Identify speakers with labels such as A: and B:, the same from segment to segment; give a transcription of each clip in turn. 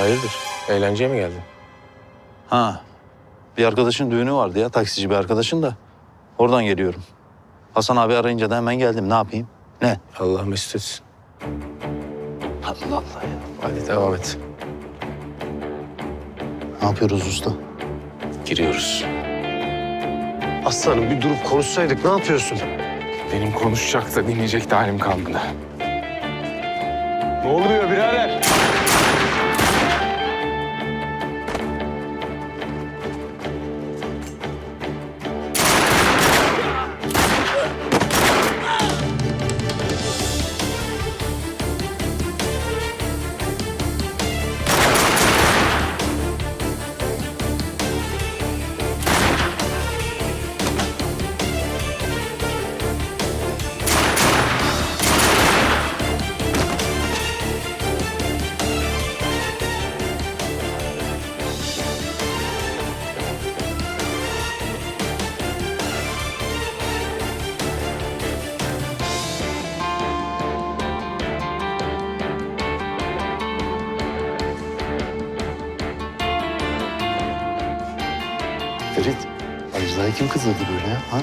A: Hayırdır? Eğlenceye mi geldin?
B: Ha. Bir arkadaşın düğünü vardı ya taksici bir arkadaşın da. Oradan geliyorum. Hasan abi arayınca da hemen geldim. Ne yapayım? Ne?
A: Allah mesut etsin.
B: Allah Allah ya.
A: Hadi devam et.
B: Ne yapıyoruz usta?
A: Giriyoruz.
C: Aslanım bir durup konuşsaydık ne yapıyorsun?
A: Benim konuşacak da dinleyecek de halim kalmadı.
C: Ne oluyor birader?
B: Ferit, Ajda'yı kim kızladı böyle ya? Ha?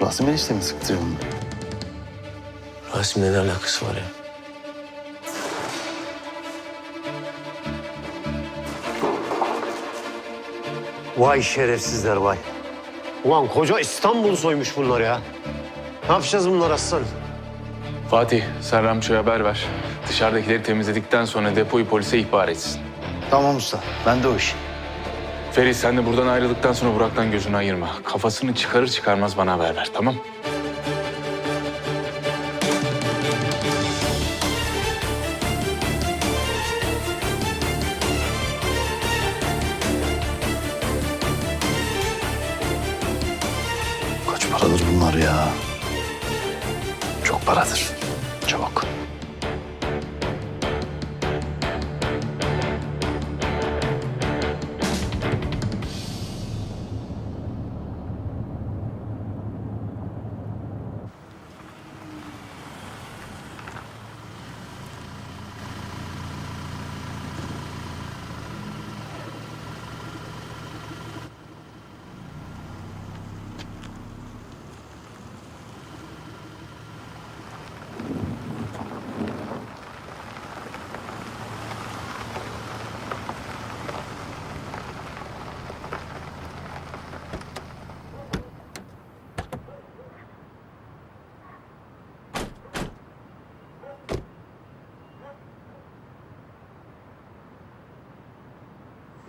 B: Rasim enişte mi sıktı onu?
A: Rasim'le ne alakası var ya?
C: Vay şerefsizler vay. Ulan koca İstanbul soymuş bunlar ya. Ne yapacağız bunlar aslan?
D: Fatih, sen Ramço'ya haber ver. Dışarıdakileri temizledikten sonra depoyu polise ihbar etsin.
B: Tamam usta, ben de o iş.
D: Ferit sen de buradan ayrıldıktan sonra Burak'tan gözünü ayırma. Kafasını çıkarır çıkarmaz bana haber ver, tamam?
B: Kaç paradır bunlar ya? Çok paradır. Çok.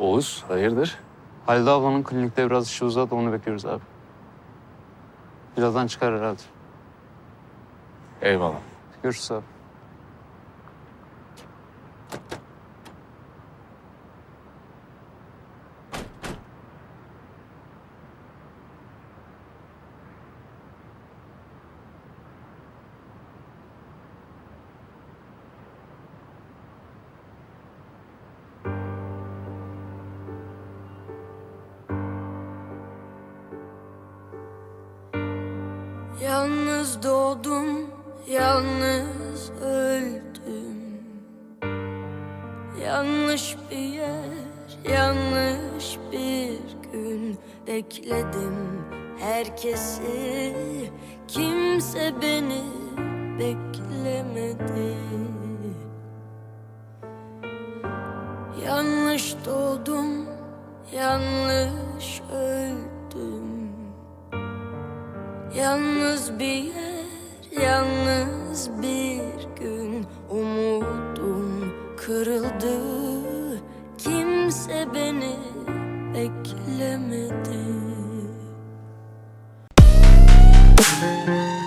D: Oğuz, hayırdır?
E: Halide ablanın klinikte biraz işi uzadı onu bekliyoruz abi. Birazdan çıkar herhalde.
D: Eyvallah.
E: Görüşürüz abi.
F: Yalnız doğdum, yalnız öldüm. Yanlış bir yer, yanlış bir gün bekledim herkesi. Kimse beni beklemedi. Yanlış doğdum, yanlış öldüm. Yalnız bir yer, yalnız bir gün Umudum kırıldı. Kimse beni beklemedi. Müzik